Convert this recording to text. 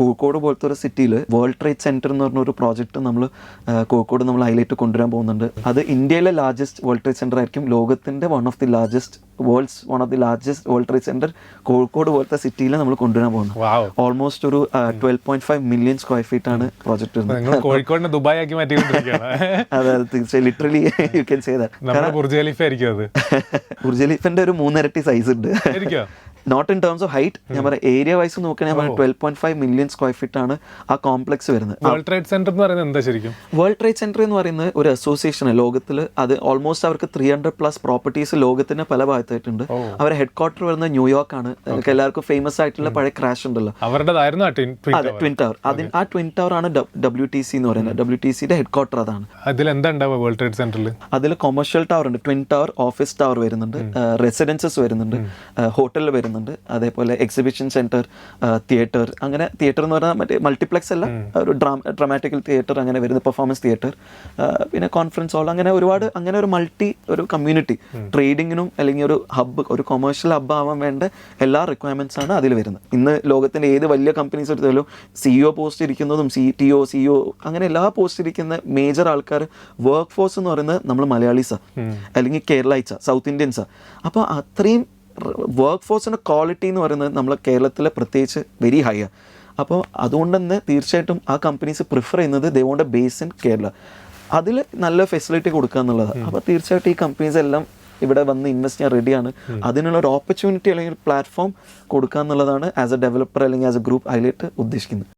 കോഴിക്കോട് പോലത്തെ ഒരു സിറ്റിയിൽ വേൾഡ് ട്രേഡ് സെന്റർ എന്ന് പറഞ്ഞ ഒരു പ്രോജക്റ്റ് നമ്മൾ കോഴിക്കോട് നമ്മൾ ഹൈലൈറ്റ് കൊണ്ടുവരാൻ പോകുന്നുണ്ട്. അത് ഇന്ത്യയിലെ ലാർജസ്റ്റ് വേൾഡ് ട്രേഡ് സെന്റർ ആയിരിക്കും. ലോകത്തിന്റെ one of the largest world's one of the largest world trade centre Kozhikode പോലത്തെ സിറ്റിയിൽ നമ്മൾ കൊണ്ടുവരാൻ പോകുന്നത് ഓൾമോസ്റ്റ് ഒരു twelve point five million square feet ആണ് പ്രോജക്റ്റ് വരുന്നത്. കോഴിക്കോടിനെ ദുബായ് ആക്കി മാറ്റി അതെ തീർച്ചയായും. Literally you can say that Burj Khalifa ആയിരിക്കും അത്. ബുർജ് ഖലീഫിന്റെ ഒരു മൂന്നിരട്ടി സൈസ് ഉണ്ട്. Not in terms of height ഞാൻ പറയാം ഏരിയ വൈസ് നോക്കുകയാണെങ്കിൽ twelve point five million square feet ആണ് ആ കോംപ്ലക്സ് വരുന്നത്. വേൾഡ് ട്രേഡ് സെന്റർ എന്ന് പറയുന്നത് എന്താ ശരിക്കും? വേൾഡ് ട്രേഡ് സെന്റർ എന്ന് പറയുന്നത് ഒരു അസോസിയേഷൻ ലോകത്തിൽ അത് ഓൾമോസ്റ്റ് അവർക്ക് ത്രീ ഹൺഡ്രഡ് പ്ലസ് പ്രോപ്പർട്ടീസ് ലോകത്തിന്റെ പല ഭാഗത്തായിട്ടുണ്ട്. അവരുടെ ഹെഡ് ക്വാർട്ടർ വരുന്നത് ന്യൂയോർക്ക് ആണ്. എല്ലാവർക്കും ഫേമസ് ആയിട്ടുള്ള പഴയ ക്രാഷ് ഉണ്ടല്ലോ. അവരുടേതായിരുന്നു അതെ ട്വിൻ ടവർ അതിന് ആ ട്വിൻ ടവർ ആണ് ഡബ്ല്യു ടി സി എന്ന് പറയുന്നത്. ഡബ്ല്യു ടി സിയുടെ ഹെഡ് ക്വാർട്ടർ അതാണ്. അതിൽ എന്താ വേൾഡ് ട്രേഡ് സെന്ററിൽ അതിൽ കൊമേഴ്ഷ്യൽ ടവർ ഉണ്ട്. ട്വിൻ ടവർ ഓഫീസ് ടവർ വരുന്നുണ്ട്. റെസിഡൻസസ് വരുന്നുണ്ട്. ഹോട്ടലിൽ വരുന്നുണ്ട്. അതേപോലെ എക്സിബിഷൻ സെന്റർ തിയേറ്റർ അങ്ങനെ തിയേറ്റർ എന്ന് പറഞ്ഞാൽ മറ്റേ മൾട്ടിപ്ലക്സ് അല്ല. ഒരു ഡ്രാമാറ്റിക്കൽ തിയേറ്റർ അങ്ങനെ വരുന്ന പെർഫോമൻസ് തിയേറ്റർ പിന്നെ കോൺഫറൻസ് ഹാൾ അങ്ങനെ ഒരുപാട് അങ്ങനെ ഒരു മൾട്ടി ഒരു കമ്മ്യൂണിറ്റി ട്രേഡിങ്ങിനും അല്ലെങ്കിൽ ഒരു ഹബ്ബ് ഒരു കൊമേഴ്ഷ്യൽ ഹബ്ബ് ആവാൻ വേണ്ട എല്ലാ റിക്വയർമെന്റ്സ് ആണ് അതിൽ വരുന്നത്. ഇന്ന് ലോകത്തിന്റെ ഏത് വലിയ കമ്പനീസ് എടുത്താലും സിഇഒ പോസ്റ്റ് ഇരിക്കുന്നതും സി ടി ഒ സിഇഒ അങ്ങനെ എല്ലാ പോസ്റ്റ് ഇരിക്കുന്ന മേജർ ആൾക്കാർ വർക്ക് ഫോഴ്സ് എന്ന് പറയുന്നത് നമ്മൾ മലയാളീസാണ് അല്ലെങ്കിൽ കേരളൈറ്റ്സാ സൗത്ത് ഇന്ത്യൻസാണ് അപ്പോൾ അത്രയും വർക്ക് ഫോഴ്സിന്റെ ക്വാളിറ്റി എന്ന് പറയുന്നത് നമ്മൾ കേരളത്തിലെ പ്രത്യേകിച്ച് വെരി ഹൈ ആണ് അപ്പോൾ അതുകൊണ്ട് തന്നെ തീർച്ചയായിട്ടും ആ കമ്പനീസ് പ്രിഫർ ചെയ്യുന്നത് they want base in Kerala അതിൽ നല്ല ഫെസിലിറ്റി കൊടുക്കുക എന്നുള്ളതാണ്. അപ്പോൾ തീർച്ചയായിട്ടും ഈ കമ്പനീസ് എല്ലാം ഇവിടെ വന്ന് ഇൻവെസ്റ്റ് ചെയ്യാൻ റെഡിയാണ് അതിനുള്ള ഒരു ഓപ്പർച്യൂണിറ്റി അല്ലെങ്കിൽ പ്ലാറ്റ്ഫോം കൊടുക്കുക എന്നുള്ളതാണ് ആസ് എ ഡെവലപ്പർ അല്ലെങ്കിൽ ആസ് എ ഗ്രൂപ്പ് ഹൈലൈറ്റ് ഉദ്ദേശിക്കുന്നത്.